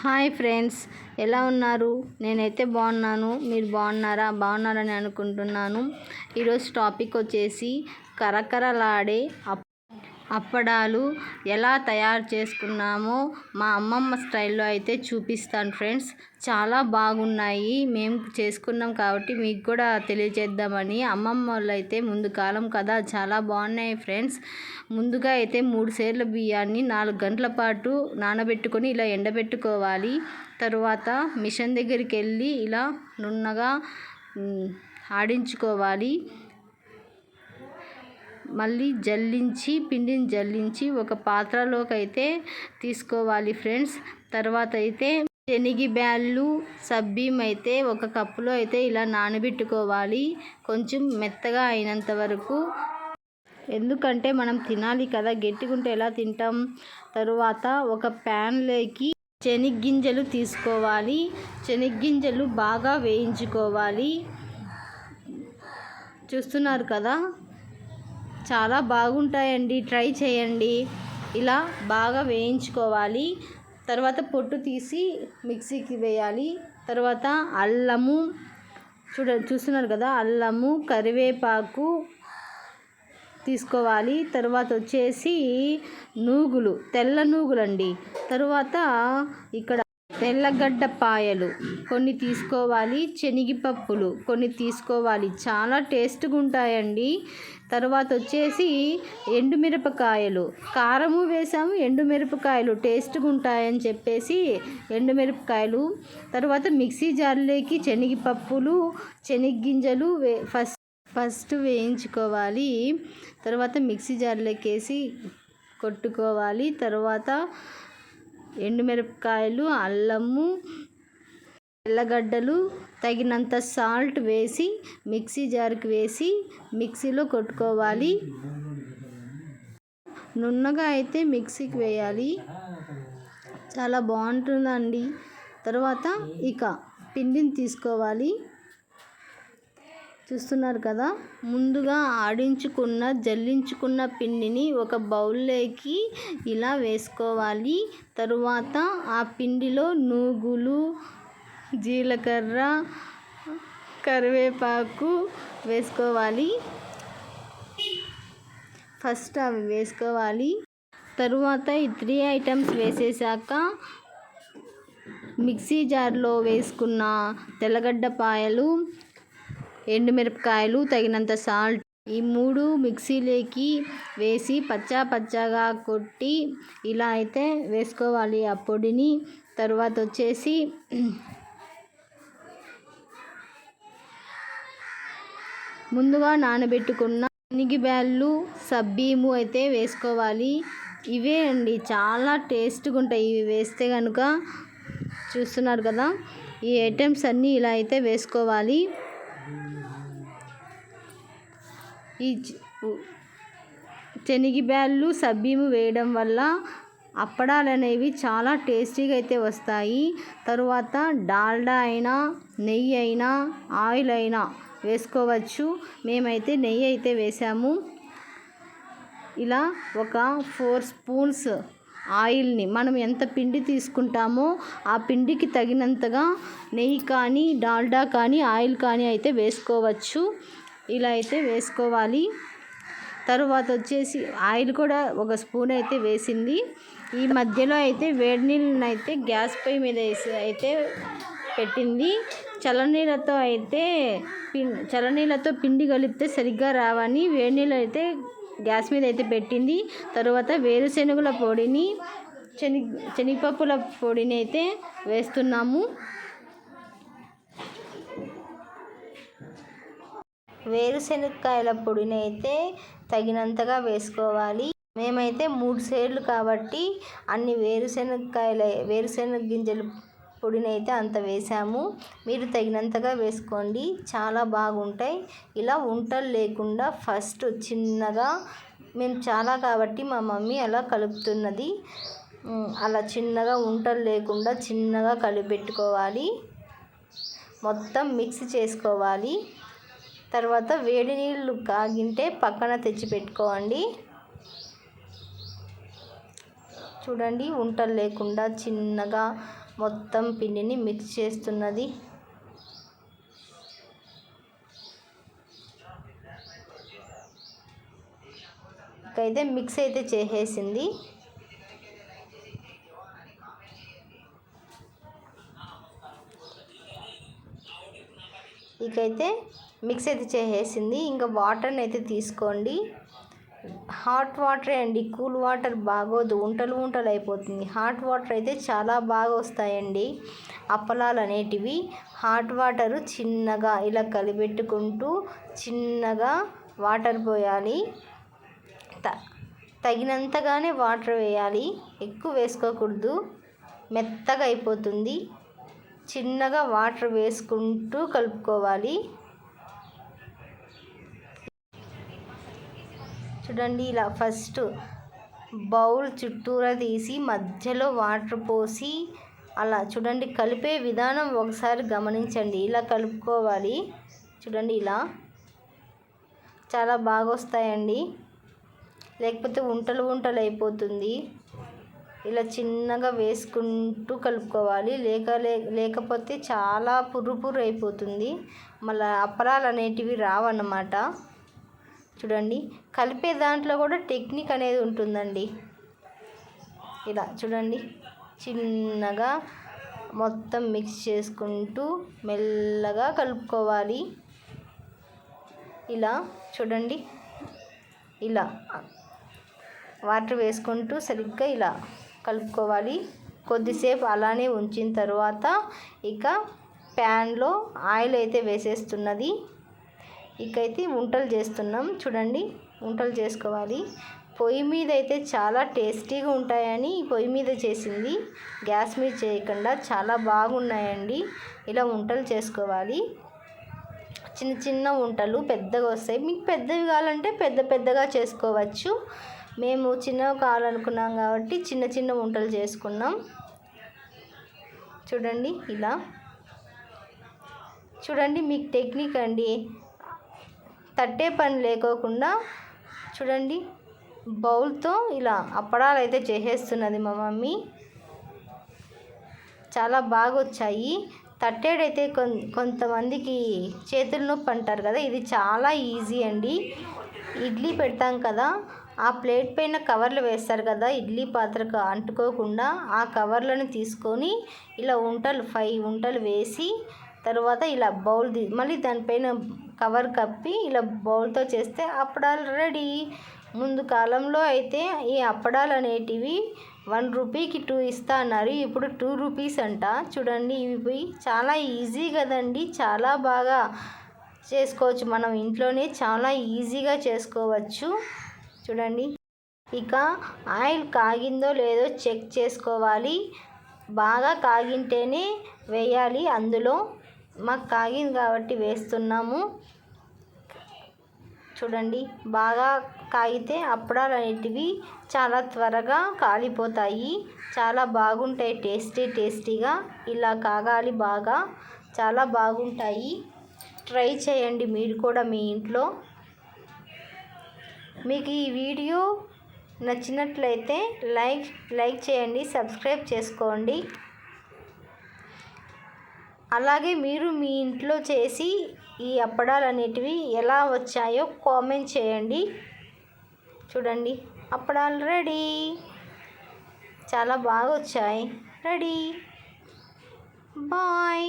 Hi friends ఎలా ఉన్నారు? నేనైతే బాగున్నాను. మీరు బాగున్నారా? బాగున్నారని అనుకుంటున్నాను. ఈరోజు టాపిక్ వచ్చేసి కరకరలాడే అప్ అప్పడాలు ఎలా తయారు చేసుకున్నామో మా అమ్మమ్మ స్టైల్లో అయితే చూపిస్తాను ఫ్రెండ్స్. చాలా బాగున్నాయి. మేము చేసుకున్నాం కాబట్టి మీకు కూడా తెలియజేద్దామని అమ్మమ్మ వాళ్ళు అయితే ముందు కాలం కదా చాలా బాగున్నాయి ఫ్రెండ్స్. ముందుగా అయితే మూడు సేర్ల బియ్యాన్ని నాలుగు గంటల పాటు నానబెట్టుకొని ఇలా ఎండబెట్టుకోవాలి. తరువాత మిషన్ దగ్గరికి వెళ్ళి ఇలా నున్నగా ఆడించుకోవాలి. మళ్ళీ జల్లించి పిండిని జల్లించి ఒక పాత్రలోకి అయితే తీసుకోవాలి ఫ్రెండ్స్. తర్వాత అయితే శనగ బ్యాళ్ళు సబ్బీం అయితే ఒక కప్పులో అయితే ఇలా నానబెట్టుకోవాలి. కొంచెం మెత్తగా అయినంత వరకు ఎందుకంటే మనం తినాలి కదా గట్టిగుంటే ఎలా తింటాం? తరువాత ఒక ప్యాన్లోకి శనగ్గింజలు తీసుకోవాలి. శనగ్గింజలు బాగా వేయించుకోవాలి. చూస్తున్నారు కదా? చాలా బాగుంటాయండి. ట్రై చేయండి. ఇలా బాగా వేయించుకోవాలి. తర్వాత పొట్టు తీసి మిక్సీకి వేయాలి. తర్వాత అల్లము చూడ చూస్తున్నారు కదా? అల్లము కరివేపాకు తీసుకోవాలి. తర్వాత వచ్చేసి నూగులు తెల్ల నూగులండి. తరువాత ఇక్కడ తెల్లగడ్డ పాయలు కొన్ని తీసుకోవాలి శనగపప్పులు కొన్ని తీసుకోవాలి. చాలా టేస్ట్గా ఉంటాయండి. తర్వాత వచ్చేసి ఎండుమిరపకాయలు. కారము వేసాము ఎండుమిరపకాయలు టేస్ట్గా ఉంటాయని చెప్పేసి ఎండుమిరపకాయలు. తర్వాత మిక్సీ జార్లోకి శనగపప్పులు శనగ్గింజలు వే ఫస్ట్ ఫస్ట్ వేయించుకోవాలి. తర్వాత మిక్సీ జార్లోకి వేసి కొట్టుకోవాలి. తర్వాత ఎండుమిరపకాయలు అల్లము తెల్లగడ్డలు తగినంత సాల్ట్ వేసి మిక్సీ జార్కి వేసి మిక్సీలో కొట్టుకోవాలి. నున్నగా అయితే మిక్సీకి వేయాలి. చాలా బాగుంటుందండి. తర్వాత ఇక పిండిని తీసుకోవాలి. చూస్తున్నారు కదా? ముందుగా ఆడించుకున్న జల్లించుకున్న పిండిని ఒక బౌల్లోకి ఇలా వేసుకోవాలి. తరువాత ఆ పిండిలో నూగులు జీలకర్ర కరివేపాకు వేసుకోవాలి. ఫస్ట్ అవి వేసుకోవాలి. తరువాత ఈ త్రీ ఐటమ్స్ వేసేసాక మిక్సీ జార్లో వేసుకున్న తెల్లగడ్డ పాయలు ఎండుమిరపకాయలు తగినంత సాల్ట్. ఈ మూడు మిక్సీలోకి వేసి పచ్చా పచ్చగా కొట్టి ఇలా అయితే వేసుకోవాలి ఆ పొడిని. తర్వాత వచ్చేసి ముందుగా నానబెట్టుకున్న బ్యాళ్ళు సబ్బీము అయితే వేసుకోవాలి. ఇవే అండి. చాలా టేస్ట్గా ఉంటాయి. ఇవి వేస్తే కనుక చూస్తున్నారు కదా ఈ ఐటమ్స్ అన్నీ ఇలా అయితే వేసుకోవాలి. ఈ శనగబ్యాళ్ళు సబ్బీము వేయడం వల్ల అప్పడాలు అనేవి చాలా టేస్టీగా అయితే వస్తాయి. తరువాత డాల్డా అయినా నెయ్యి అయినా ఆయిల్ అయినా వేసుకోవచ్చు. మేమైతే నెయ్యి అయితే వేసాము. ఇలా ఒక ఫోర్ స్పూన్స్ ఆయిల్ని మనం ఎంత పిండి తీసుకుంటామో ఆ పిండికి తగినంతగా నెయ్యి కానీ డాల్డా కానీ ఆయిల్ కానీ అయితే వేసుకోవచ్చు. ఇలా అయితే వేసుకోవాలి. తరువాత వచ్చేసి ఆయిల్ కూడా ఒక స్పూన్ అయితే వేసింది. ఈ మధ్యలో అయితే వేడి నీళ్ళని అయితే గ్యాస్ పొయ్యి మీద వేసి అయితే పెట్టింది. చల్లనీళ్ళతో అయితే పిం చల్లనీళ్ళతో పిండి కలిపితే సరిగ్గా రావని వేడి నీళ్ళు అయితే గ్యాస్ మీద అయితే పెట్టింది. తర్వాత వేరుశెనగల పొడిని శని శనగపప్పుల పొడిని అయితే వేస్తున్నాము. వేరుశనగకాయల పొడిని అయితే తగినంతగా వేసుకోవాలి. మేమైతే మూడు సేర్లు కాబట్టి అన్ని వేరుశనగకాయల వేరుశనగ గింజలు పొడిని అయితే అంత వేసాము. మీరు తగినంతగా వేసుకోండి. చాలా బాగుంటాయి. ఇలా వంటలు లేకుండా ఫస్ట్ చిన్నగా మేము చాలా కాబట్టి మా మమ్మీ అలా కలుపుతున్నది. అలా చిన్నగా వంటలు లేకుండా చిన్నగా కలిపెట్టుకోవాలి. మొత్తం మిక్స్ చేసుకోవాలి. తర్వాత వేడి నీళ్ళు కాగింటే పక్కన తెచ్చి పెట్టుకోండి. చూడండి ఉంటలు లేకుండా చిన్నగా మొత్తం పిండిని మిక్స్ చేస్తున్నది. అయితే మిక్స్ అయితే చేసేసింది. ఇకైతే మిక్స్ అయితే చేసేసింది. ఇంకా వాటర్ని అయితే తీసుకోండి. హాట్ వాటర్ అండి. కూల్ వాటర్ బాగోదు. ఉంటలు ఉంటలు అయిపోతుంది. హాట్ వాటర్ అయితే చాలా బాగా వస్తాయండి. అప్పలాలు అనేటివి. హాట్ వాటర్ చిన్నగా ఇలా కలిపెట్టుకుంటూ చిన్నగా వాటర్ పోయాలి. త తగినంతగానే వాటర్ వేయాలి. ఎక్కువ వేసుకోకూడదు. మెత్తగా అయిపోతుంది. చిన్నగా వాటర్ వేసుకుంటూ కలుపుకోవాలి. చూడండి ఇలా ఫస్ట్ బౌల్ చుట్టూరా తీసి మధ్యలో వాటర్ పోసి అలా చూడండి కలిపే విధానం ఒకసారి గమనించండి. ఇలా కలుపుకోవాలి. చూడండి ఇలా. చాలా బాగా వస్తాయండి. లేకపోతే ఉంటలు ఉంటలు అయిపోతుంది. ఇలా చిన్నగా వేసుకుంటూ కలుపుకోవాలి. లేక లేకపోతే చాలా పుర్రు పుర్రు అయిపోతుంది. మళ్ళీ అప్పరాలు అనేటివి రావన్నమాట. చూడండి. కలిపే దాంట్లో కూడా టెక్నిక్ అనేది ఉంటుందండి. ఇలా చూడండి. చిన్నగా మొత్తం మిక్స్ చేసుకుంటూ మెల్లగా కలుపుకోవాలి. ఇలా చూడండి. ఇలా వాటర్ వేసుకుంటూ సరిగ్గా ఇలా కలుపుకోవాలి. కొద్దిసేపు అలానే ఉంచిన తర్వాత ఇక ప్యాన్లో ఆయిల్ అయితే వేసేస్తున్నది. ఇకైతే వంటలు చేస్తున్నాం. చూడండి వంటలు చేసుకోవాలి. పొయ్యి మీద అయితే చాలా టేస్టీగా ఉంటాయని పొయ్యి మీద చేసింది. గ్యాస్ మీద చేయకుండా చాలా బాగున్నాయండి. ఇలా వంటలు చేసుకోవాలి. చిన్న చిన్న వంటలు పెద్దగా వస్తాయి. మీకు పెద్దవి కావాలంటే పెద్ద పెద్దగా చేసుకోవచ్చు. మేము చిన్నవి కావాలనుకున్నాం కాబట్టి చిన్న చిన్న వంటలు చేసుకున్నాం. చూడండి ఇలా. చూడండి మీకు టెక్నిక్ అండి. తట్టే పని లేకోకుండా చూడండి బౌల్తో ఇలా అప్పడాలు అయితే చేసేస్తున్నది మా మమ్మీ. చాలా బాగా వచ్చాయి తట్టేడైతే కొం కొంతమందికి చేతుల నొప్పి అంటారు కదా ఇది చాలా ఈజీ అండి. ఇడ్లీ పెడతాం కదా ఆ ప్లేట్ పైన కవర్లు వేస్తారు కదా ఇడ్లీ పాత్రకు అంటుకోకుండా ఆ కవర్లను తీసుకొని ఇలా ఉంటలు ఫైవ్ ఉంటలు వేసి తర్వాత ఇలా బౌల్ మళ్ళీ దానిపైన కవర్ కప్పి ఇలా బౌల్తో చేస్తే అప్పడాలు రెడీ. ముందు కాలంలో అయితే ఈ అప్పడాలు అనేటివి వన్ రూపీకి టూ ఇస్తా అన్నారు. ఇప్పుడు టూ రూపీస్ అంట. చూడండి ఇవి చాలా ఈజీ కదండి. చాలా బాగా చేసుకోవచ్చు. మనం ఇంట్లోనే చాలా ఈజీగా చేసుకోవచ్చు. చూడండి ఇక ఆయిల్ కాగిందో లేదో చెక్ చేసుకోవాలి. బాగా కాగింటేనే వేయాలి అందులో. మాకు కాగింది కాబట్టి వేస్తున్నాము. చూడండి బాగా కాగితే అప్పడాలు అనేటివి చాలా త్వరగా కాలిపోతాయి. చాలా బాగుంటాయి టేస్టీ టేస్టీగా. ఇలా కాగాలి బాగా. చాలా బాగుంటాయి. ట్రై చేయండి మీరు కూడా మీ ఇంట్లో. మీకు ఈ వీడియో నచ్చినట్లయితే లైక్ లైక్ చేయండి సబ్స్క్రైబ్ చేసుకోండి. అలాగే మీరు మీ ఇంట్లో చేసి ఈ అప్పడాలు అనేటివి ఎలా వచ్చాయో కామెంట్ చేయండి. చూడండి. అప్పడాలు రెడీ చాలా బాగా వచ్చాయి. Ready bye